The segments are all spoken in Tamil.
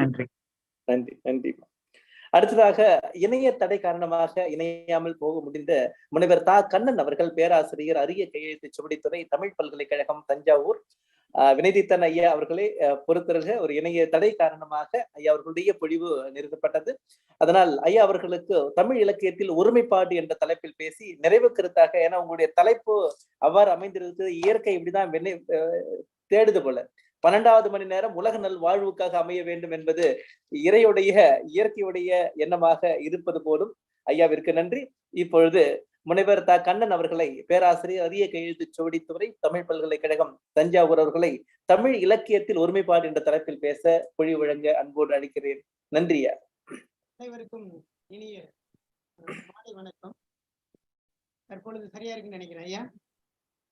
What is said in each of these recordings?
நன்றி. நன்றி. நன்றி அடுத்ததாக இணைய தடை காரணமாக இணையாமல் போக முடிந்த முனைவர் தா. கண்ணன் அவர்கள் பேராசிரியர் அரிய கையெழுத்து சுவடித்துறை தமிழ் பல்கலைக்கழகம் தஞ்சாவூர். வினைதித்தன் ஐயா அவர்களே பொறுத்தருக ஒரு இணைய தடை காரணமாக ஐயா அவர்களுடைய பொழிவு நிறுத்தப்பட்டது. அதனால் ஐயா அவர்களுக்கு தமிழ் இலக்கியத்தில் ஒருமைப்பாடு என்ற தலைப்பில் பேசி நிறைவு கருத்தாக ஏன்னா உங்களுடைய தலைப்பு அவ்வாறு அமைந்திருக்கிறது இயற்கை இப்படிதான் வெண்ணை தேடுது போல. பன்னெண்டாவது மணி நேரம் உலக நல் வாழ்வுக்காக அமைய வேண்டும் என்பது இறையுடைய இயற்கையுடைய எண்ணமாக இருப்பது போலும் ஐயாவிற்கு நன்றி. இப்பொழுது முனைவர் த. கண்ணன் அவர்களை பேராசிரியர் அரிய கையெழுத்து சுவடித்துறை தமிழ் பல்கலைக்கழகம் தஞ்சாவூர் அவர்களை தமிழ் இலக்கியத்தில் ஒருமைப்பாடு என்ற தலைப்பில் பேச பொழிவு வழங்க அன்போடு அழைக்கிறேன். நன்றியா அனைவருக்கும் இனிய மாலை வணக்கம். தற்பொழுது சரியா இருக்குன்னு நினைக்கிறேன் ஐயா?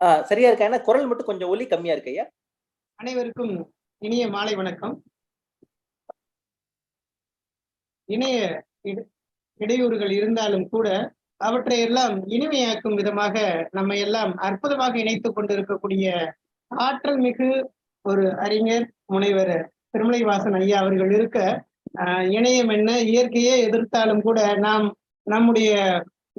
ஆஹ் சரியா இருக்கா? ஏன்னா குரல் மட்டும் கொஞ்சம் ஒலி கம்மியா இருக்கு ஐயா. அனைவருக்கும் இனிய மாலை வணக்கம். இணைய இடையூறுகள் இருந்தாலும் கூட அவற்றை எல்லாம் இனிமையாக்கும் விதமாக நம்மை எல்லாம் அற்புதமாக இணைத்துக் கொண்டிருக்கக்கூடிய ஆற்றல் மிகு ஒரு அறிஞர் முனைவர் திருமலைவாசன் ஐயா அவர்கள் இருக்க ஆஹ், இணையம் என்ன இயற்கையே எதிர்த்தாலும் கூட நாம் நம்முடைய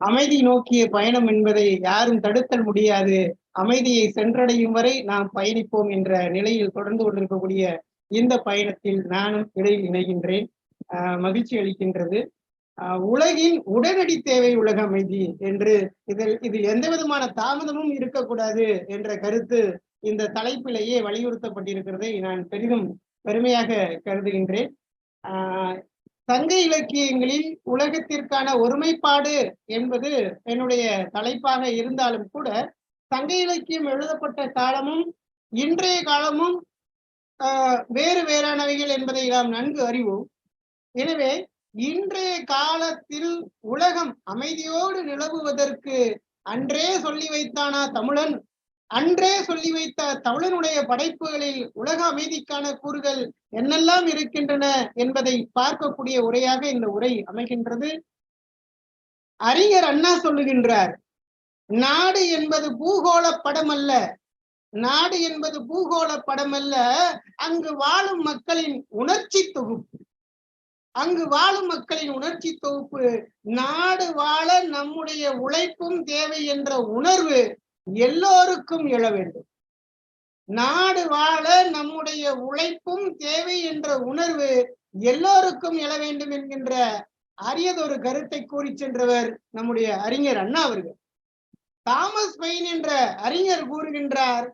அமைதி நோக்கிய பயணம் என்பதை யாரும் தடுத்தல் முடியாது அமைதியை சென்றடையும் வரை நாம் பயணிப்போம் என்ற நிலையில் தொடர்ந்து கொண்டிருக்கக்கூடிய இந்த பயணத்தில் நானும் இடையில் இணைகின்றேன். ஆஹ் மகிழ்ச்சி அளிக்கின்றது. ஆஹ் உலகின் உடனடி தேவை உலக அமைதி என்று இதில் இதில் எந்த விதமான தாமதமும் இருக்கக்கூடாது என்ற கருத்து இந்த தலைப்பிலேயே வலியுறுத்தப்பட்டிருக்கிறதை நான் பெரிதும் பெருமையாக கருதுகின்றேன். ஆஹ் சங்க இலக்கியங்களில் உலகத்திற்கான ஒருமைப்பாடு என்பது என்னுடைய தலைப்பாக இருந்தாலும் கூட சங்க இலக்கியம் எழுதப்பட்ட காலமும் இன்றைய காலமும் ஆஹ் வேறு வேறானவைகள் என்பதை நாம் நன்கு அறிவோம். எனவே இன்றைய காலத்தில் உலகம் அமைதியோடு நிலவுவதற்கு அன்றே சொல்லி வைத்தானா தமிழன்? அன்றே சொல்லி வைத்த தமிழனுடைய படைப்புகளில் உலக அமைதிக்கான கூறுகள் என்னெல்லாம் இருக்கின்றன என்பதை பார்க்கக்கூடிய உரையாக இந்த உரை அமைகின்றது. அறிஞர் அண்ணா சொல்லுகின்றார் நாடு என்பது பூகோள படம் அல்ல நாடு என்பது பூகோள படம் அல்ல அங்கு வாழும் மக்களின் உணர்ச்சி தொகுப்பு. அங்கு வாழும் மக்களின் உணர்ச்சி தொகுப்பு நாடு வாழ நம்முடைய உழைப்பும் தேவை என்ற உணர்வு எல்லோருக்கும் எழ வேண்டும். நாடு வாழ நம்முடைய உழைப்பும் தேவை என்ற உணர்வு எல்லோருக்கும் எழ வேண்டும் என்கின்ற அரியதொரு கருத்தை கூறி சென்றவர் நம்முடைய அறிஞர் அண்ணா அவர்கள். தாமஸ் பெயின் என்ற அறிஞர் கூறுகின்றார்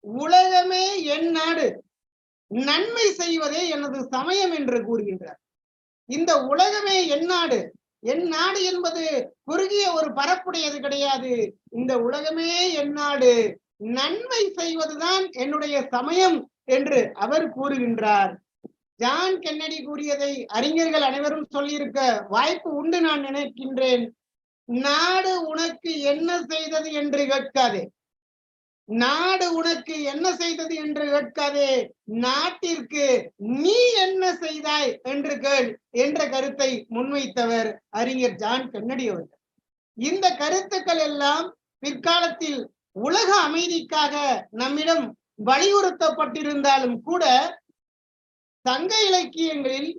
உலகமே என் நாடு. நன்மை செய்வதே எனது சமயம் என்று கூறுகின்றார். இந்த உலகமே என் நாடு. என் நாடு என்பது குறுகிய ஒரு பரப்புடையது கிடையாது. இந்த உலகமே என் நாடு. நன்மை செய்வதுதான் என்னுடைய சமயம் என்று அவர் கூறுகின்றார். ஜான் கென்னடி கூறியதை அறிஞர்கள் அனைவரும் சொல்லியிருக்க வாய்ப்பு உண்டு நான் நினைக்கின்றேன். நாடு உனக்கு என்ன செய்தது என்று கேட்காதே. நாடு உனக்கு என்ன செய்தது என்று கேட்காதே. நாட்டிற்கு நீ என்ன செய்தாய் என்று கேள் என்ற கருத்தை முன்வைத்தவர் அறிஞர் ஜான் கென்னடி அவர்கள். இந்த கருத்துக்கள் எல்லாம் பிற்காலத்தில் உலக அமைதிக்காக நம்மிடம் வலியுறுத்தப்பட்டிருந்தாலும் கூட சங்க இலக்கியங்களில்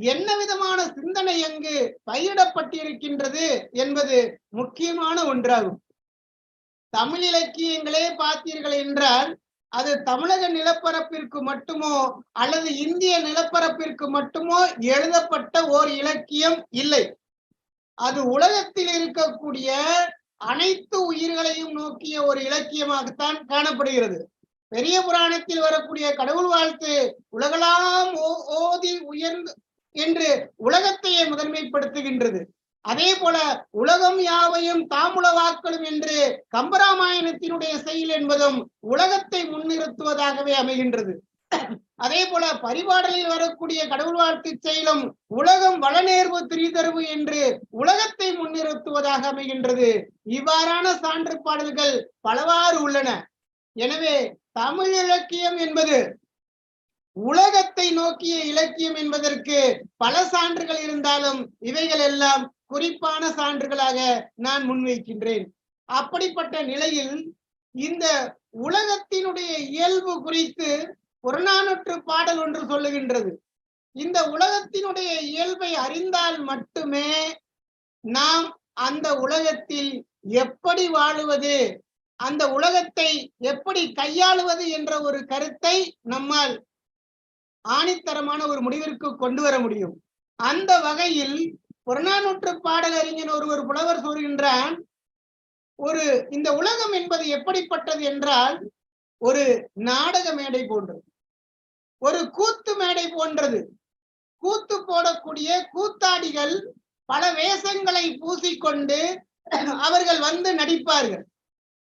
என்ன விதமான சிந்தனை அங்கு பயிரிடப்பட்டிருக்கின்றது என்பது முக்கியமான ஒன்றாகும். தமிழ் இலக்கியங்களே பார்த்தீர்கள் என்றால் அது தமிழக நிலப்பரப்பிற்கு மட்டுமோ அல்லது இந்திய நிலப்பரப்பிற்கு மட்டுமோ எழுதப்பட்ட ஓர் இலக்கியம் இல்லை. அது உலகத்தில் இருக்கக்கூடிய அனைத்து உயிர்களையும் நோக்கிய ஒரு இலக்கியமாகத்தான் காணப்படுகிறது. பெரிய புராணத்தில் வரக்கூடிய கடவுள் வாழ்த்து உலகளாம் ஓ- ஓதி உயர்ந்து என்று உலகத்தையே முதன்மைப்படுத்துகின்றது. அதே போல உலகம் யாவையும் தாமுலவாக்களும் என்று கம்பராமாயணத்தினுடைய செயல் என்பதும் உலகத்தை முன்னிறுத்துவதாகவே அமைகின்றது. அதே போல பரிபாடலில் வரக்கூடிய கடவுள் வாழ்த்து செயலும் உலகம் வளநேர்வு திரிதருவு என்று உலகத்தை முன்னிறுத்துவதாக அமைகின்றது. இவ்வாறான சான்று பாடல்கள் பலவாறு உள்ளன. எனவே தமிழ் இலக்கியம் என்பது உலகத்தை நோக்கிய இலக்கியம் என்பதற்கு பல சான்றுகள் இருந்தாலும் இவைகள் எல்லாம் குறிப்பான சான்றுகளாக நான் முன்வைக்கின்றேன். அப்படிப்பட்ட நிலையில் இந்த உலகத்தினுடைய இயல்பு குறித்து புறநானூற்று பாடல் ஒன்று சொல்லுகின்றது. இந்த உலகத்தினுடைய இயல்பை அறிந்தால் மட்டுமே நாம் அந்த உலகத்தில் எப்படி வாழுவது அந்த உலகத்தை எப்படி கையாளுவது என்ற ஒரு கருத்தை நம்மால் ஆணித்தரமான ஒரு முடிவிற்கு கொண்டு வர முடியும். அந்த வகையில் புறநானூற்று பாடலறிஞர் ஒருவர் புலவர் கூறுகின்றான் ஒரு இந்த உலகம் என்பது எப்படிப்பட்டது என்றால் ஒரு நாடக மேடை போன்றது ஒரு கூத்து மேடை போன்றது. கூத்து போடக்கூடிய கூத்தாடிகள் பல வேஷங்களை பூசிக்கொண்டு அவர்கள் வந்து நடிப்பார்கள்.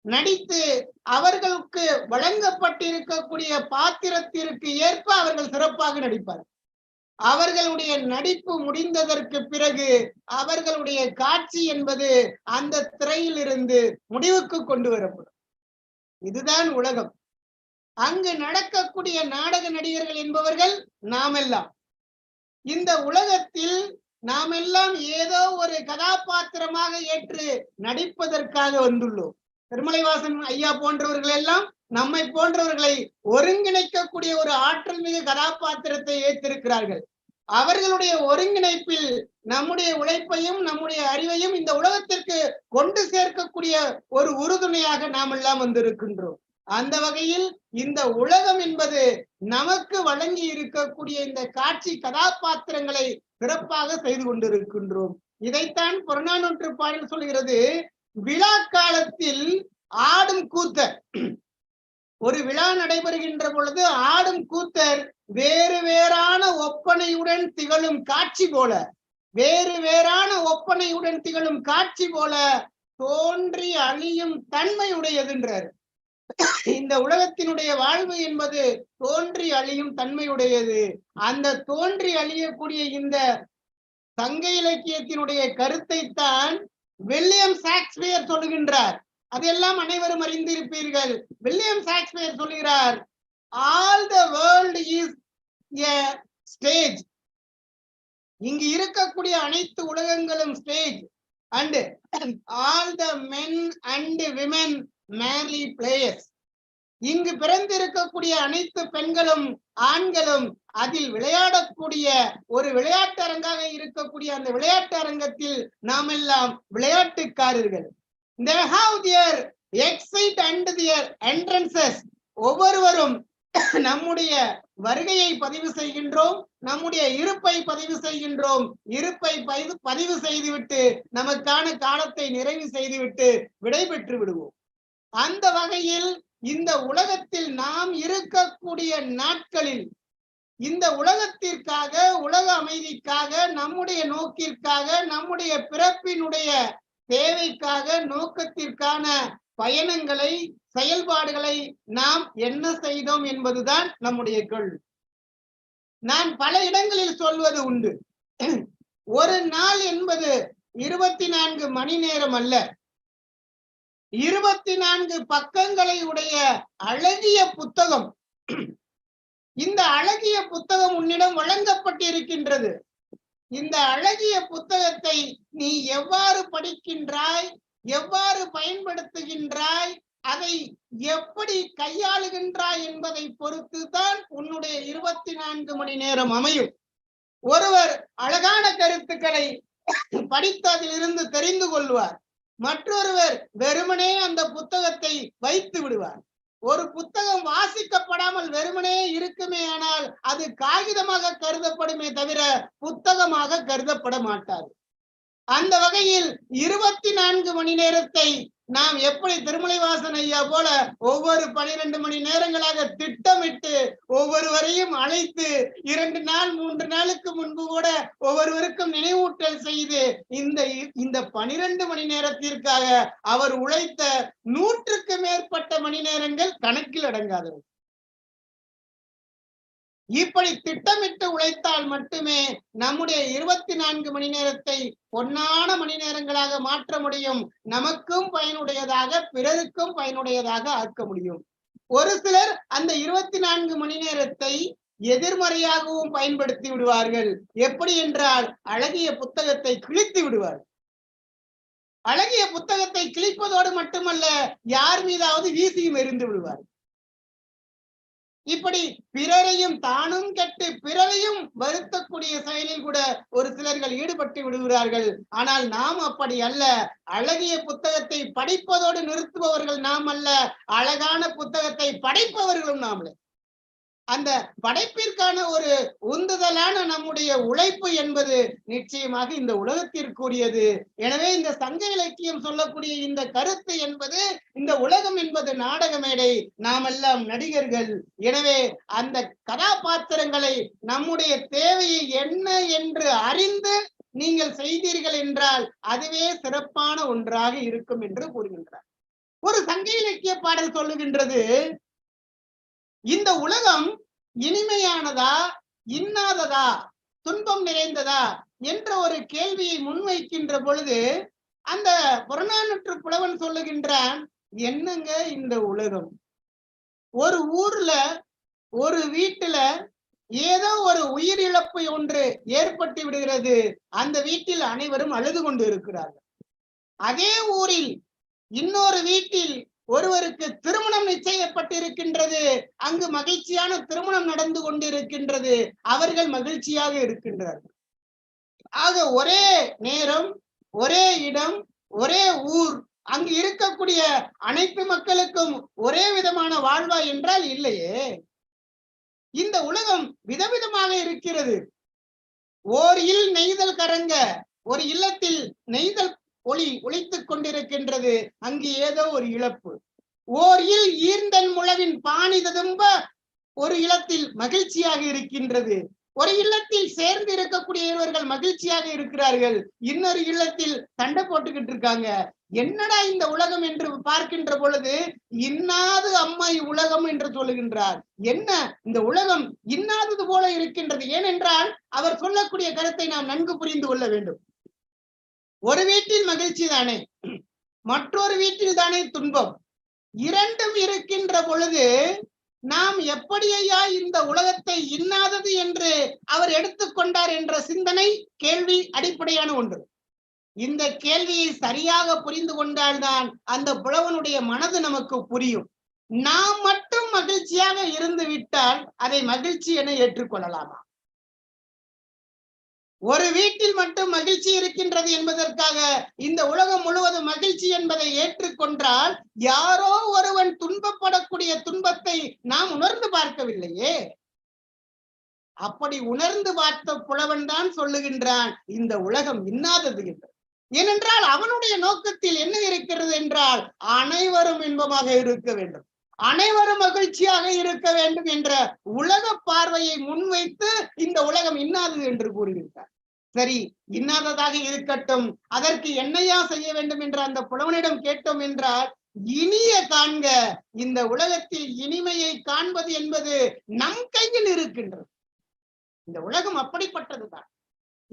நடித்து அவர்களுக்கு வழங்கப்பட்டிருக்கக்கூடிய பாத்திரத்திற்கு ஏற்ப அவர்கள் சிறப்பாக நடிப்பார்கள் அவர்களுடைய நடிப்பு முடிந்ததற்கு பிறகு அவர்களுடைய காட்சி என்பது அந்த திரையிலிருந்து முடிவுக்கு கொண்டு வரப்படும். இதுதான் உலகம். அங்கு நடக்கக்கூடிய நாடக நடிகர்கள் என்பவர்கள் நாமெல்லாம். இந்த உலகத்தில் நாமெல்லாம் ஏதோ ஒரு கதாபாத்திரமாக ஏற்று நடிப்பதற்காக வந்துள்ளோம். திருமலைவாசன் ஐயா போன்றவர்கள் எல்லாம் நம்மை போன்றவர்களை ஒருங்கிணைக்கக்கூடிய ஒரு ஆற்றல் மிகு கதாபாத்திரத்தை ஏற்றிருக்கிறார்கள். அவர்களுடைய ஒருங்கிணைப்பில் நம்முடைய உழைப்பையும் நம்முடைய அறிவையும் இந்த உலகத்திற்கு கொண்டு சேர்க்கக்கூடிய ஒரு உறுதுணையாக நாம் எல்லாம் வந்திருக்கின்றோம். அந்த வகையில் இந்த உலகம் என்பது நமக்கு வழங்கி இருக்கக்கூடிய இந்த காட்சி கதாபாத்திரங்களை சிறப்பாக செய்து கொண்டிருக்கின்றோம். இதைத்தான் புறநானூற்று பாடல் சொல்கிறது விழா காலத்தில் ஆடும் கூத்தர். ஒரு விழா நடைபெறுகின்ற பொழுது ஆடும் கூத்தர் வேறு வேறான ஒப்பனையுடன் திகழும் காட்சி போல வேறு வேறான ஒப்பனையுடன் திகழும் காட்சி போல தோன்றி அழியும் தன்மை உடையதுன்றார் இந்த உலகத்தினுடைய வாழ்வு என்பது தோன்றி அழியும் தன்மையுடையது. அந்த தோன்றி அழியக்கூடிய இந்த சங்க இலக்கியத்தினுடைய கருத்தை தான் வில்லியம் சாக்ஸ்பியர் சொல்லுகின்றார். அதெல்லாம் அனைவரும் அறிந்திருப்பீர்கள். வில்லியம் சாக்ஸ்பியர் சொல்லுகிறார் all the world is a stage இங்கு இருக்கக்கூடிய அனைத்து உலகங்களும் stage and all the men and women merely players இங்கு பிறந்திருக்கக்கூடிய அனைத்து பெண்களும் ஆண்களும் அதில் விளையாடக்கூடிய ஒரு விளையாட்டு அரங்காக இருக்கக்கூடிய அந்த விளையாட்டு அரங்கத்தில் நாம் எல்லாம் விளையாட்டுக்காரர்கள். They have their exits and their entrances ஒவ்வொருவரும் நம்முடைய வருகையை பதிவு செய்கின்றோம் நம்முடைய இருப்பை பதிவு செய்கின்றோம். இருப்பை பதிவு பதிவு செய்துவிட்டு நமக்கான காலத்தை நிறைவு செய்துவிட்டு விடைபெற்று விடுவோம். அந்த வகையில் இந்த உலகத்தில் நாம் இருக்கக்கூடிய நாட்களில் இந்த உலகத்திற்காக உலக அமைதிக்காக நம்முடைய நோக்கிற்காக நம்முடைய பிறப்பினுடைய தேவைக்காக நோக்கத்திற்கான பயணங்களை செயல்பாடுகளை நாம் என்ன செய்தோம் என்பதுதான் நம்முடைய கேள்வி. நான் பல இடங்களில் சொல்வது உண்டு. ஒரு நாள் என்பது இருபத்தி நான்கு மணி நேரம் அல்ல. இருபத்தி நான்கு பக்கங்களை உடைய அழகிய புத்தகம். இந்த அழகிய புத்தகம் உன்னிடம் வழங்கப்பட்டிருக்கின்றது. இந்த அழகிய புத்தகத்தை நீ எவ்வாறு படிக்கின்றாய்? எவ்வாறு பயன்படுத்துகின்றாய்? அதை எப்படி கையாளுகின்றாய் என்பதை பொறுத்து தான் உன்னுடைய இருபத்தி நான்கு மணி நேரம் அமையும். ஒருவர் அழகான கருத்துக்களை படித்து அதிலிருந்து தெரிந்து கொள்வார். மற்றொருவர் வெறுமனே அந்த புத்தகத்தை வைத்து விடுவார். ஒரு புத்தகம் வாசிக்கப்படாமல் வெறுமனே இருக்குமே ஆனால் அது காகிதமாக கருதப்படுமே தவிர புத்தகமாக கருதப்பட மாட்டாது. அந்த வகையில் இருபத்தி நான்கு மணி நேரத்தை நாம் எப்படி திருமலைவாசன் ஐயா போல ஒவ்வொரு பனிரெண்டு மணி நேரங்களாக திட்டமிட்டு ஒவ்வொருவரையும் அழைத்து இரண்டு நாள் மூன்று நாளுக்கு முன்பு கூட ஒவ்வொருவருக்கும் நினைவூட்டல் செய்து இந்த இந்த பனிரெண்டு மணி நேரத்திற்காக அவர் உழைத்த நூற்றுக்கு மேற்பட்ட மணி நேரங்கள் கணக்கில் அடங்காதவை. இப்படி திட்டமிட்டு உழைத்தால் மட்டுமே நம்முடைய இருபத்தி நான்கு மணி நேரத்தை பொன்னான மணி நேரங்களாக மாற்ற முடியும். நமக்கும் பயனுடையதாக பிறருக்கும் பயனுடையதாக ஆக்க முடியும். ஒரு சிலர் அந்த இருபத்தி நான்கு மணி நேரத்தை எதிர்மறையாகவும் பயன்படுத்தி விடுவார்கள். எப்படி என்றால் அழகிய புத்தகத்தை கிழித்து விடுவார் அழகிய புத்தகத்தை கிழிப்பதோடு மட்டுமல்ல யார் மீதாவது வீசியும் எறிந்து விடுவார் இப்படி பிறரையும் தானும் கெட்டு பிறரையும் வருத்தக்கூடிய செயலில் கூட ஒரு சிலர்கள் ஈடுபட்டு விடுகிறார்கள். ஆனால் நாம் அப்படி அல்ல. அழகிய புத்தகத்தை படிப்பதோடு நிறுத்துபவர்கள் நாம் அல்ல. அழகான புத்தகத்தை படைப்பவர்களும் நாமளே. அந்த படைப்பிற்கான ஒரு உந்துதலான நம்முடைய உழைப்பு என்பது நிச்சயமாக இந்த உலகத்திற்குரியது. எனவே இந்த சங்க இலக்கியம் சொல்லக்கூடிய இந்த கருத்து என்பது இந்த உலகம் என்பது நாடக மேடை நாமெல்லாம் நடிகர்கள். எனவே அந்த கதாபாத்திரங்களை நம்முடைய தேவையை என்ன என்று அறிந்து நீங்கள் செய்தீர்கள் என்றால் அதுவே சிறப்பான ஒன்றாக இருக்கும் என்று கூறுகின்றார். ஒரு சங்க இலக்கிய பாடல் சொல்லுகின்றது இந்த உலகம் இனிமையானதா இன்னாததா துன்பம் நிறைந்ததா என்ற ஒரு கேள்வியை முன்வைக்கின்ற பொழுது அந்த புறநானூற்று புலவன் சொல்லுகின்றான் என்னங்க இந்த உலகம்? ஒரு ஊர்ல ஒரு வீட்டுல ஏதோ ஒரு உயிரிழப்பு ஒன்று ஏற்பட்டு விடுகிறது. அந்த வீட்டில் அனைவரும் அழுது கொண்டு இருக்கிறார்கள். அதே ஊரில் இன்னொரு வீட்டில் ஒருவருக்கு திருமணம் நிச்சயிக்கப்பட்டிருக்கின்றது அங்கு மகிழ்ச்சியான திருமணம் நடந்து கொண்டிருக்கின்றது அவர்கள் மகிழ்ச்சியாக இருக்கின்றார்கள். ஆக ஒரே நேரம் ஒரே இடம் ஒரே ஊர் அங்கு இருக்கக்கூடிய அனைத்து மக்களுக்கும் ஒரே விதமான வாழ்வா என்றால் இல்லையே. இந்த உலகம் விதவிதமாக இருக்கிறது. ஓர் இல் நெய்தல் கரங்க ஒரு இல்லத்தில் நெய்தல் ஒளி ஒளித்துக் கொண்டிருக்கின்றது. அங்கு ஏதோ ஒரு இழப்பு. ஓர் இல் ஈர்ந்தன் முழவின் பாணி ததும்ப ஒரு இல்லத்தில் மகிழ்ச்சியாக இருக்கின்றது. ஒரு இல்லத்தில் சேர்ந்து இருக்கக்கூடிய இருவர்கள் மகிழ்ச்சியாக இருக்கிறார்கள். இன்னொரு இல்லத்தில் சண்டை போட்டுக்கிட்டு இருக்காங்க. என்னடா இந்த உலகம் என்று பார்க்கின்ற பொழுது இன்னாது அம்மை உலகம் என்று சொல்லுகின்றார். என்ன? இந்த உலகம் இன்னாதது போல இருக்கின்றது. ஏனென்றால் அவர் சொல்லக்கூடிய கருத்தை நாம் நன்கு புரிந்து கொள்ள வேண்டும். ஒரு வீட்டில் மகிழ்ச்சி தானே? மற்றொரு வீட்டில் தானே துன்பம்? இரண்டும் இருக்கின்ற பொழுது நாம் எப்படியா இந்த உலகத்தை இன்னாதது என்று அவர் எடுத்துக்கொண்டார் என்ற சிந்தனை கேள்வி அடிப்படையான ஒன்று. இந்த கேள்வியை சரியாக புரிந்து கொண்டால்தான் அந்த புலவனுடைய மனது நமக்கு புரியும். நாம் மட்டும் மகிழ்ச்சியாக இருந்து விட்டால் அதை மகிழ்ச்சி என ஏற்றுக்கொள்ளலாமா? ஒரு வீட்டில் மட்டும் மகிழ்ச்சி இருக்கின்றது என்பதற்காக இந்த உலகம் முழுவதும் மகிழ்ச்சி என்பதை ஏற்றுக்கொண்டால் யாரோ ஒருவன் துன்பப்படக்கூடிய துன்பத்தை நாம் உணர்ந்து பார்க்கவில்லையே. அப்படி உணர்ந்து பார்த்த புலவன் தான் சொல்லுகின்றான் இந்த உலகம் இன்னாதது என்று. ஏனென்றால் அவனுடைய நோக்கத்தில் என்ன இருக்கிறது என்றால் அனைவரும் இன்பமாக இருக்க வேண்டும். அனைவரும் மகிழ்ச்சியாக இருக்க வேண்டும் என்ற உலக பார்வையை முன்வைத்து இந்த உலகம் இன்னாதது என்று கூறியிருக்கார் சரி இன்னாததாக இருக்கட்டும் அதற்கு என்னையா செய்ய வேண்டும் என்று அந்த புலவனிடம் கேட்டோம் என்றால் இனிய காண்க இந்த உலகத்தில் இனிமையை காண்பது என்பது நம் கையில் இருக்கின்றது. இந்த உலகம் அப்படிப்பட்டதுதான்.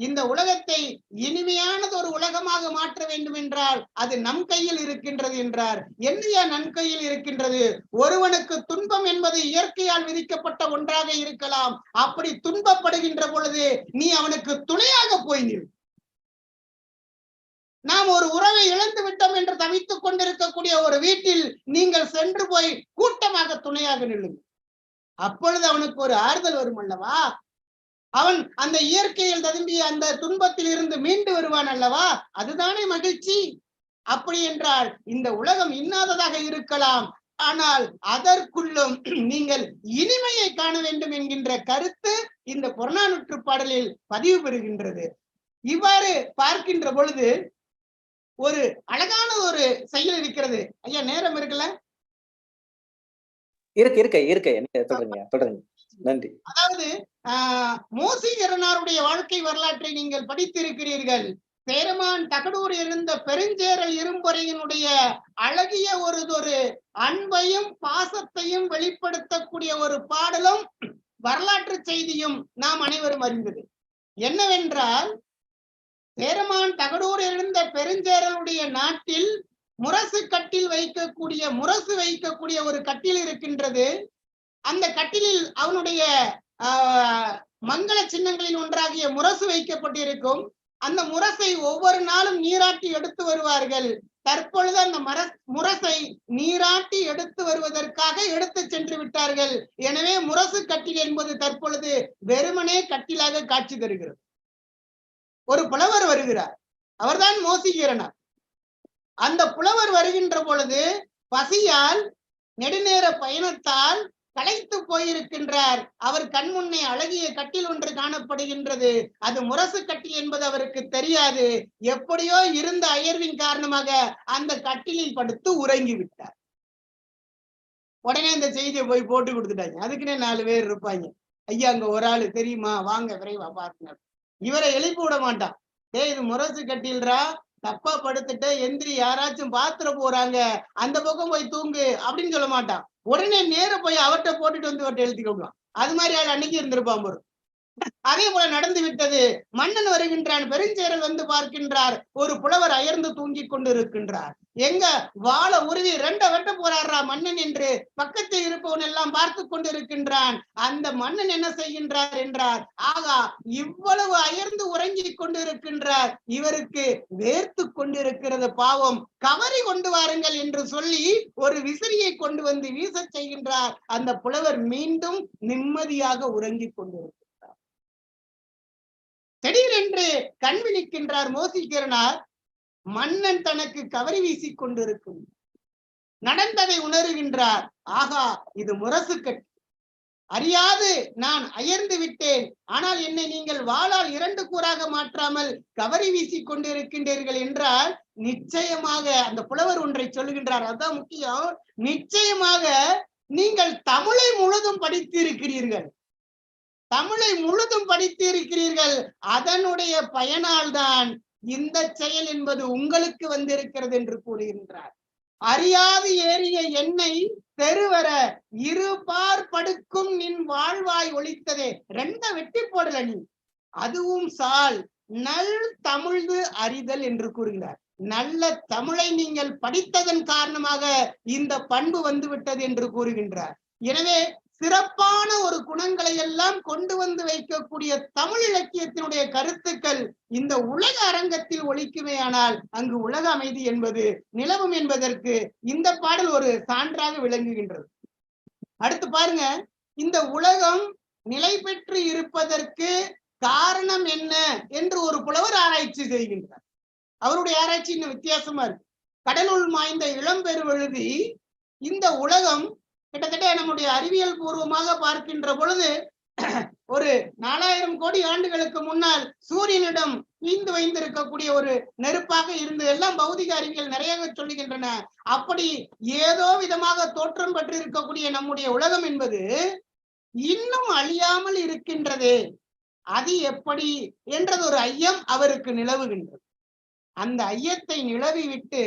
இந்த உலகத்தை இனிமையானது ஒரு உலகமாக மாற்ற வேண்டும் என்றால் அது நம் கையில் இருக்கின்றது என்றார். என்னையா நன் கையில் இருக்கின்றது? ஒருவனுக்கு துன்பம் என்பது இயற்கையால் விதிக்கப்பட்ட ஒன்றாக இருக்கலாம். அப்படி துன்பப்படுகின்ற பொழுது நீ அவனுக்கு துணையாக போய் நில். நாம் ஒரு உறவை இழந்து விட்டோம் என்று தவித்துக் கொண்டிருக்கக்கூடிய ஒரு வீட்டில் நீங்கள் சென்று போய் கூட்டமாக துணையாக நில்லுங்கள். அப்பொழுது அவனுக்கு ஒரு ஆறுதல் வரும் அல்லவா? அவன் அந்த இயற்கையில் ததும்பிய அந்த துன்பத்தில் இருந்து மீண்டு வருவான் அல்லவா? அதுதானே மகிழ்ச்சி. அப்படி என்றால் இந்த உலகம் இன்னாததாக இருக்கலாம். ஆனால் அதற்குள்ளும் நீங்கள் இனிமையை காண வேண்டும் என்கின்ற கருத்து இந்த புறநானூற்று பாடலில் பதிவு பெறுகின்றது. இவ்வாறு பார்க்கின்ற பொழுது ஒரு அழகான ஒரு செயல் இருக்கிறது. ஐயா நேரம் இருக்குல்ல இருக்கு இருக்கு இருக்கு. என்ன தொடருங்க தொடருங்க நன்றி. அதாவது ஆஹ் மோசிகரனாருடைய வாழ்க்கை வரலாற்றை நீங்கள் படித்திருக்கிறீர்கள். சேரமான் தகடூர் இருந்த பெருஞ்சேரல் இரும்பொறையினுடைய அழகிய ஒரு ஒரு அன்பையும் பாசத்தையும் வெளிப்படுத்தக்கூடிய ஒரு பாடலும் வரலாற்று செய்தியும் நாம் அனைவரும் அறிந்தது. என்னவென்றால் சேரமான் தகடூர் இருந்த பெருஞ்சேரலுடைய நாட்டில் முரசு கட்டில் வைக்கக்கூடிய முரசு வைக்கக்கூடிய ஒரு கட்டில் இருக்கின்றது. அந்த கட்டிலில் அவனுடைய ஆஹ் மங்கள சின்னங்களில் ஒன்றாகிய முரசு வைக்கப்பட்டிருக்கும். அந்த முரசை ஒவ்வொரு நாளும் நீராட்டி எடுத்து வருவார்கள். தற்பொழுது அந்த மர முரசை நீராட்டி எடுத்து வருவதற்காக எடுத்து சென்று விட்டார்கள். எனவே முரசு கட்டில் என்பது தற்பொழுது வெறுமனே கட்டிலாக காட்சி தருகிறது. ஒரு புலவர் வருகிறார். அவர்தான் மோசிகீரனார் அந்த புலவர் வருகின்ற பொழுது பசியால் நெடுநேர பயணத்தால் களைத்து போயிருக்கின்றார். அவர் கண்முன்னே அழகிய கட்டில் ஒன்று காணப்படுகின்றது. அது முரசு கட்டில் என்பது அவருக்கு தெரியாது. எப்படியோ இருந்த அயர்வின் காரணமாக அந்த கட்டிலில் படுத்து உறங்கி விட்டார். உடனே இந்த செய்தியை போய் போட்டு கொடுத்துட்டாங்க. அதுக்குன்னே நாலு பேர் இருப்பாங்க. ஐயா அங்க ஒரு ஆளு தெரியுமா? வாங்க விரைவா பாருங்க இவரை எழுப்பி விட மாட்டான். டேய் இது முரசு கட்டில்ரா? தப்பா படுத்துட்டு எந்திரி யாராச்சும் பாத்திர போறாங்க அந்த பக்கம் போய் தூங்கு அப்படின்னு சொல்ல மாட்டான். உடனே நேர போய் அவர்கிட்ட போட்டுட்டு வந்து அவர்கிட்ட எழுதி கொடுக்கலாம். அது மாதிரி ஆள் அன்னைக்கு இருந்திருப்பான் பொருள் அதே போல நடந்து விட்டது. மன்னன் வருகின்றான் பெருஞ்சேரல் வந்து பார்க்கின்றார். ஒரு புலவர் அயர்ந்து தூங்கிக் கொண்டிருக்கின்றார். எங்க? வாழ உருவி ரெண்ட வெட்ட போறாரா மன்னன் என்று. பக்கத்தில் இருப்பவன் எல்லாம் பார்த்து கொண்டிருக்கின்றான். அந்த மன்னன் என்ன செய்கின்றார் என்றார். ஆகா இவ்வளவு அயர்ந்து உறங்கிக் கொண்டிருக்கின்றார். இவருக்கு வேர்த்து கொண்டிருக்கிறது பாவம். கவரி கொண்டு வாருங்கள் என்று சொல்லி ஒரு விசிறியை கொண்டு வந்து வீசச் செய்கின்றார். அந்த புலவர் மீண்டும் நிம்மதியாக உறங்கிக் கொண்டிருக்கிறார். திடீரென்று கண் விழிக்கின்றார் மோசிக்கிறனார் மன்னன் தனக்கு கவரி வீசிக் கொண்டிருக்கும். நடந்ததை உணர்கின்றார் ஆகா இது முரசுக்கட்டு அறியாது நான் அயர்ந்து விட்டேன். ஆனால் என்னை நீங்கள் வாளால் இரண்டு கூறாக மாற்றாமல் கவரி வீசிக் கொண்டிருக்கின்றீர்கள் என்றால் நிச்சயமாக அந்த புலவர் ஒன்றை சொல்லுகின்றார். அதுதான் முக்கியம். நிச்சயமாக நீங்கள் தமிழை முழுதும் படித்திருக்கிறீர்கள். தமிழை முழுதும் படித்து இருக்கிறீர்கள் அதனுடைய பயனால்தான் இந்த செயல் என்பது உங்களுக்கு வந்திருக்கிறது என்று கூறுகின்றார். அறியாது ஏறிய எண்ணெய் தெருவர இரு பார் படுக்கும் நின் வாழ்வாய் ஒழித்ததே. ரெண்ட வெட்டி போடல நீ. அதுவும் சால். நல் தமிழ்ந்து அறிதல் என்று கூறுகிறார். நல்ல தமிழை நீங்கள் படித்ததன் காரணமாக இந்த பண்பு வந்து விட்டது என்று கூறுகின்றார். எனவே சிறப்பான ஒரு குணங்களை எல்லாம் கொண்டு வந்து வைக்கக்கூடிய தமிழ் இலக்கியத்தினுடைய கருத்துக்கள் இந்த உலக அரங்கத்தில் ஒழிக்குமேயானால் அங்கு உலக அமைதி என்பது நிலவும் என்பதற்கு இந்த பாடல் ஒரு சான்றாக விளங்குகின்றது. அடுத்து பாருங்க. இந்த உலகம் நிலை பெற்று இருப்பதற்கு காரணம் என்ன என்று ஒரு புலவர் ஆராய்ச்சி செய்கின்றார். அவருடைய ஆராய்ச்சி இன்னும் வித்தியாசமா இருக்கு. கடலுள் மாய்ந்த இளம்பெருவெழுதி இந்த உலகம் கிட்டத்தட்ட நம்முடைய அறிவியல் பூர்வமாக பார்க்கின்ற பொழுது ஒரு நாலாயிரம் கோடி ஆண்டுகளுக்கு முன்னால் சூரியனிடம் ஈந்து வைந்திருக்கக்கூடிய ஒரு நெருப்பாக இருந்து எல்லாம் பௌதிக அறிவியல் நிறைய சொல்லுகின்றன. அப்படி ஏதோ விதமாக தோற்றம் பெற்று இருக்கக்கூடிய நம்முடைய உலகம் என்பது இன்னும் அழியாமல் இருக்கின்றது. அது எப்படி என்றது ஒரு ஐயம் அவருக்கு நிலவுகின்றது. அந்த ஐயத்தை நிலவி விட்டு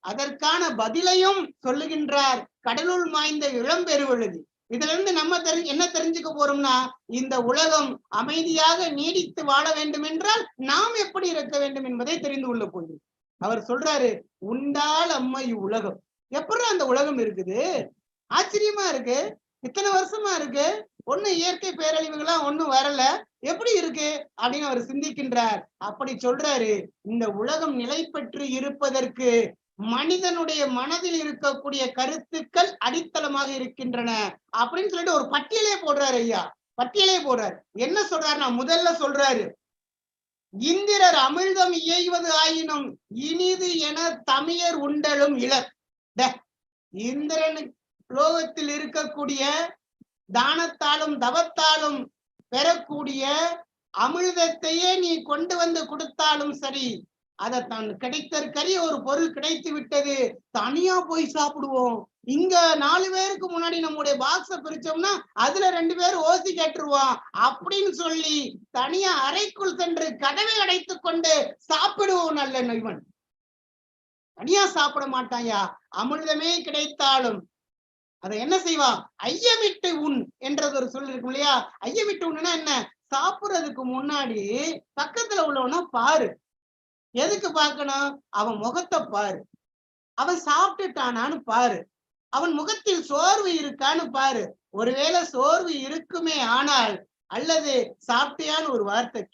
அதற்கான பதிலையும் சொல்லுகின்றார். கடலுள் மாய்ந்த இளம்பெருவெழுதி இதுல இருந்து நம்ம தெரி என்ன தெரிஞ்சுக்க போறோம்னா இந்த உலகம் அமைதியாக நீடித்து வாழ வேண்டும் என்றால் நாம் எப்படி இருக்க வேண்டும் என்பதை தெரிந்து கொள்ள போகிறோம். அவர் சொல்றாரு உண்டால் அம்மை உலகம். எப்படி அந்த உலகம் இருக்குது? ஆச்சரியமா இருக்கு. இத்தனை வருஷமா இருக்கு. ஒண்ணு இயற்கை பேரழிவுகள்லாம் ஒண்ணும் வரல. எப்படி இருக்கு? அப்படின்னு அவர் சிந்திக்கின்றார். அப்படி சொல்றாரு இந்த உலகம் நிலை பெற்று இருப்பதற்கு மனிதனுடைய மனதில் இருக்கக்கூடிய கருத்துக்கள் அடித்தளமாக இருக்கின்றன அப்படின்னு சொல்லிட்டு ஒரு பட்டியலே போடுறாரு ஐயா. பட்டியலே போடுறாரு. என்ன சொல்றாருன்னா முதல்ல சொல்றாரு இந்திரர் அமிழ்தம் இயைவது ஆயினும் இனிது என தமிழர் உண்டலும் இளர் இந்திரன் லோகத்தில் இருக்கக்கூடிய தானத்தாலும் தவத்தாலும் பெறக்கூடிய அமிர்தத்தையே நீ கொண்டு வந்து கொடுத்தாலும் சரி அதை தான் கிடைத்தற்கரிய ஒரு பொருள் கிடைத்து விட்டது. தனியா போய் சாப்பிடுவோம். இங்க நாலு பேருக்கு முன்னாடி நம்முடைய பாக்ஸ பிரிச்சோம்னா அதுல ரெண்டு பேர் ஓசி கேட்டுருவோம் அப்படின்னு சொல்லி தனியா அறைக்குள் சென்று கதவை அடைத்துக் கொண்டு சாப்பிடுவோம் நல்ல இவன் தனியா சாப்பிட மாட்டாயா? அமிர்தமே கிடைத்தாலும். அதை என்ன செய்வான் ஐயமிட்டு உண் என்றது ஒரு சொல் இருக்கும் இல்லையா? ஐயமிட்டு உண்ணுன்னா என்ன? சாப்பிடுறதுக்கு முன்னாடி பக்கத்துல உள்ளவனா பாரு. எதுக்கு பார்க்கணும்? அவன் முகத்தை பாரு. அவன் சாப்பிட்டுட்டானான்னு பாரு. அவன் முகத்தில் சோர்வு இருக்கான்னு பாரு. ஒருவேளை சோர்வு இருக்குமே ஆனால் அல்லது சாப்பிட்டியான்னு ஒரு வார்த்தை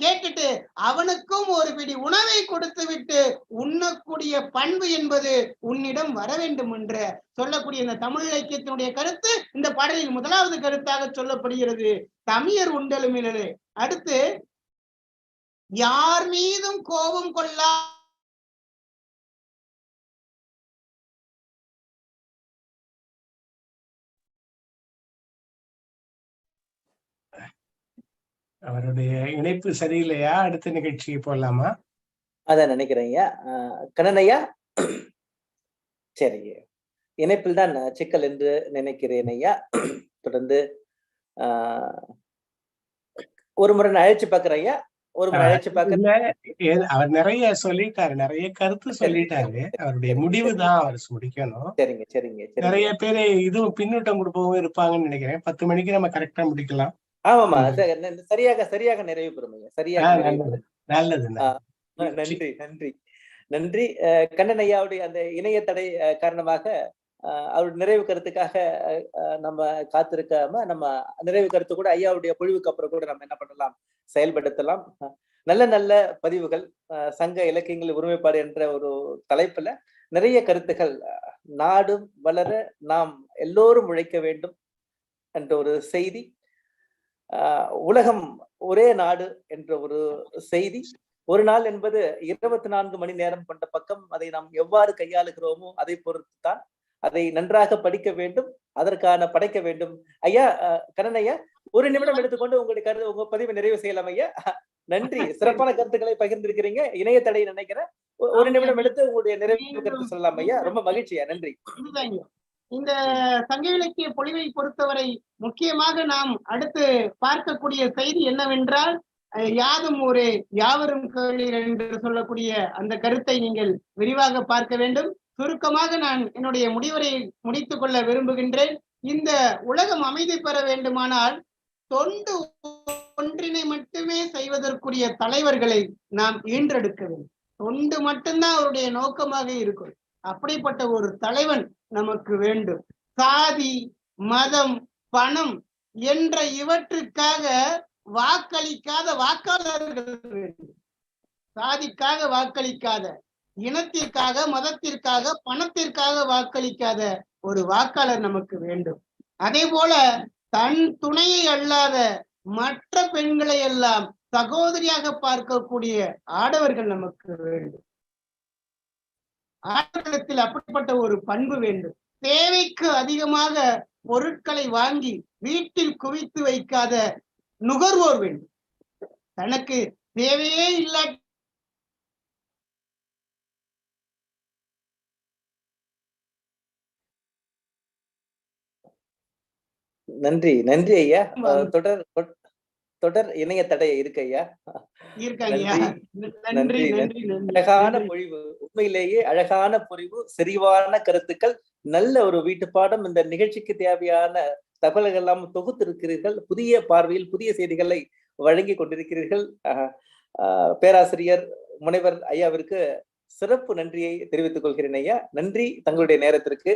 கேட்டுட்டு அவனுக்கும் ஒரு பிடி உணவை கொடுத்து விட்டு உண்ணக்கூடிய பண்பு என்பது உன்னிடம் வர வேண்டும் என்ற சொல்லக்கூடிய இந்த தமிழ் இலக்கியத்தினுடைய கருத்து இந்த பாடலில் முதலாவது கருத்தாக சொல்லப்படுகிறது. தமிழர் உண்டலுமிலே அடுத்து யார் மீதும் கோபம் கொள்ளா அவருடைய இணைப்பு சரியில்லையா? அடுத்த நிகழ்ச்சிக்கு போலாமா அதான் நினைக்கிறேன் ஐயா கண்ணன் ஐயா சரி இணைப்பில் தான் சிக்கல் என்று நினைக்கிறேன் ஐயா. தொடர்ந்து ஆஹ் ஒரு முறை நான் அழைச்சு பார்க்கிறேன் ஐயா. ஒரு அவர் நிறைய சொல்லிட்டாரு நிறைய கருத்து சொல்லிட்டாரு. அவருடைய முடிவு தான் அவர் முடிக்கணும். சரிங்க சரிங்க நிறைய பேரு இதுவும் பின்னூட்டம் கொடுப்பவும் இருப்பாங்கன்னு நினைக்கிறேன். பத்து மணிக்கு நம்ம கரெக்டா முடிக்கலாம். ஆமாமா சரியாக சரியாக நிறைவு பெறும் ஐயா சரியாக நல்லது. நன்றி நன்றி. நன்றி. கண்ணன் ஐயாவுடைய அந்த இணைய தடை காரணமாக அவருடைய நிறைவு கருத்துக்காக அஹ், நம்ம காத்திருக்காம நம்ம நிறைவு கருத்து கூட ஐயாவுடைய பொழிவுக்கு அப்புறம் கூட நம்ம என்ன பண்ணலாம்? செயல்படுத்தலாம். நல்ல நல்ல பதிவுகள் அஹ், சங்க இலக்கியங்கள் ஒருமைப்பாடு என்ற ஒரு தலைப்புல நிறைய கருத்துக்கள் நாடும் வளர நாம் எல்லோரும் உழைக்க வேண்டும் என்ற ஒரு செய்தி ஆஹ் உலகம் ஒரே நாடு என்ற ஒரு செய்தி. ஒரு நாள் என்பது இருபத்தி நான்கு மணி நேரம் கொண்ட பக்கம் அதை நாம் எவ்வாறு கையாளுகிறோமோ அதை பொறுத்து தான் அதை நன்றாக படிக்க வேண்டும் அதற்கான படைக்க வேண்டும். ஐயா கண்ணன் ஐயா ஒரு நிமிடம் எடுத்துக்கொண்டு உங்களுடைய கருத்து உங்க பதிவை நிறைவு செய்யலாம் ஐயா. நன்றி. சிறப்பான கருத்துக்களை பகிர்ந்திருக்கிறீங்க. இணைய தடை நினைக்கிறேன். ஒரு நிமிடம் எடுத்து உங்களுடைய நிறைவு கருத்து சொல்லலாம் ஐயா. ரொம்ப மகிழ்ச்சியா. நன்றி. இந்த சங்க இலக்கிய பொழிவை பொறுத்தவரை முக்கியமாக நாம் அடுத்து பார்க்கக்கூடிய செய்தி என்னவென்றால் யாதும் ஊரே யாவரும் கேளீர் என்று சொல்லக்கூடிய அந்த கருத்தை நீங்கள் விரிவாக பார்க்க வேண்டும். சுருக்கமாக நான் என்னுடைய முடிவுரை முடித்துக் கொள்ள விரும்புகின்றேன். இந்த உலகம் அமைதி பெற வேண்டுமானால் தொண்டு ஒன்றினை மட்டுமே செய்வதற்குரிய தலைவர்களை நாம் ஈன்றெடுக்க வேண்டும். தொண்டு மட்டும்தான் அவருடைய நோக்கமாக இருக்கும். அப்படிப்பட்ட ஒரு தலைவன் நமக்கு வேண்டும். சாதி மதம் பணம் என்ற இவற்றுக்காக வாக்களிக்காத வாக்காளர்கள் வேண்டும். சாதிக்காக வாக்களிக்காத இனத்திற்காக மதத்திற்காக பணத்திற்காக வாக்களிக்காத ஒரு வாக்காளர் நமக்கு வேண்டும். அதே போல தன் துணையை அல்லாத மற்ற பெண்களை எல்லாம் சகோதரியாக பார்க்கக்கூடிய ஆடவர்கள் நமக்கு வேண்டும். ஆடவர்களிடத்தில் அப்படிப்பட்ட ஒரு பண்பு வேண்டும். தேவைக்கு அதிகமாக பொருட்களை வாங்கி வீட்டில் குவித்து வைக்காத நுகர்வோர் வேண்டும். தனக்கு தேவையே இல்லா நன்றி நன்றி ஐயா. தொடர் தொடர் இணைய தடை இருக்கு ஐயா. நன்றி, நன்றி அழகான. பொழிவு உண்மையிலேயே அழகான பொழிவு செறிவான கருத்துக்கள் நல்ல ஒரு வீட்டுப்பாடம். இந்த நிகழ்ச்சிக்கு தேவையான தகவல்கள் எல்லாம் தொகுத்திருக்கிறீர்கள். புதிய பார்வையில் புதிய செய்திகளை வழங்கி கொண்டிருக்கிறீர்கள். பேராசிரியர் முனைவர் ஐயாவிற்கு சிறப்பு நன்றியை தெரிவித்துக் கொள்கிறேன் ஐயா. நன்றி தங்களுடைய நேரத்திற்கு.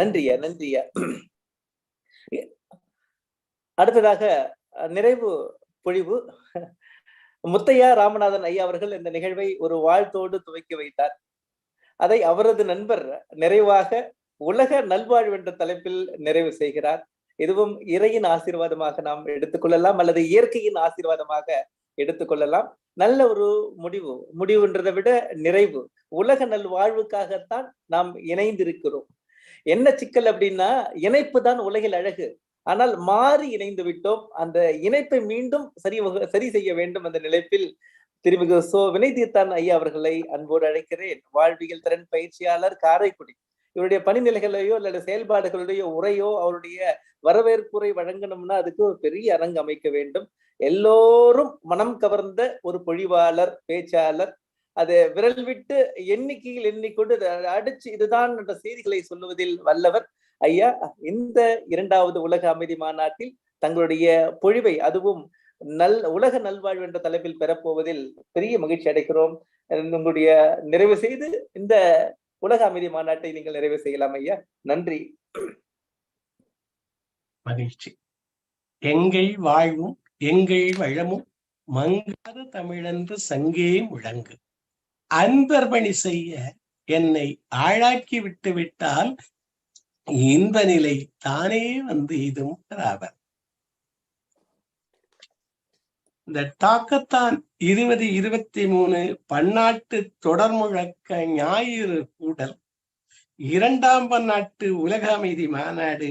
நன்றியா நன்றியா. அடுத்ததாக நிறைவு பொழிவு. முத்தையா ராமநாதன் ஐயா அவர்கள் இந்த நிகழ்வை ஒரு வாழ்த்தோடு துவக்கி வைத்தார். அதை அவரது நண்பர் நிறைவாக உலக நல்வாழ்வு என்ற தலைப்பில் நிறைவு செய்கிறார். இதுவும் இறையின் ஆசீர்வாதமாக நாம் எடுத்துக்கொள்ளலாம் அல்லது இயற்கையின் ஆசீர்வாதமாக எடுத்துக்கொள்ளலாம் நல்ல ஒரு முடிவு. முடிவுன்றதை விட நிறைவு. உலக நல்வாழ்வுக்காகத்தான் நாம் இணைந்திருக்கிறோம். என்ன சிக்கல் அப்படின்னா இணைப்பு தான் உலகில் அழகு. ஆனால் மாறி இணைந்து விட்டோம். அந்த இணைப்பை மீண்டும் சரி சரி செய்ய வேண்டும் அந்த நிலைப்பில் திருமிகு சோ வினய் தீர்த்தான் ஐயா அவர்களை அன்போடு அழைக்கிறேன். வாழ்வியல் திறன் பயிற்சியாளர் காரைக்குடி. இவருடைய பணிநிலைகளையோ அல்லது செயல்பாடுகளுடைய உரையோ அவருடைய வரவேற்புரை வழங்கணும்னா அதுக்கு ஒரு பெரிய அரங்கு அமைக்க வேண்டும். எல்லோரும் மனம் கவர்ந்த ஒரு பொழிவாளர் பேச்சாளர் அது விரல் விட்டு எண்ணிக்கையில் எண்ணிக்கொண்டு அடிச்சு இதுதான் என்ற செய்திகளை சொல்லுவதில் வல்லவர். ஐயா இந்த இரண்டாவது உலக அமைதி மாநாட்டில் தங்களுடைய பொழிவை அதுவும் நல் உலக நல்வாழ்வு என்ற தலைப்பில் பெறப்போவதில் பெரிய மகிழ்ச்சி அடைகிறோம். உங்களுடைய நிறைவு செய்து இந்த உலக அமைதி மாநாட்டை நீங்கள் நிறைவு செய்யலாம் ஐயா. நன்றி. மகிழ்ச்சி. எங்கை வாழ்வும் எங்கை வளமும் மங்காத தமிழன்று சங்கே முழங்கு. அன்பர்பணி செய்ய என்னை ஆளாக்கி விட்டு விட்டால் இன்ப நிலை தானே வந்து இதும் ராவர் இந்த டாக்கத்தான் இருபது இருபத்தி மூணு பன்னாட்டு தொடர் முழக்க ஞாயிறு கூடல் இரண்டாம் பன்னாட்டு உலக அமைதி மாநாடு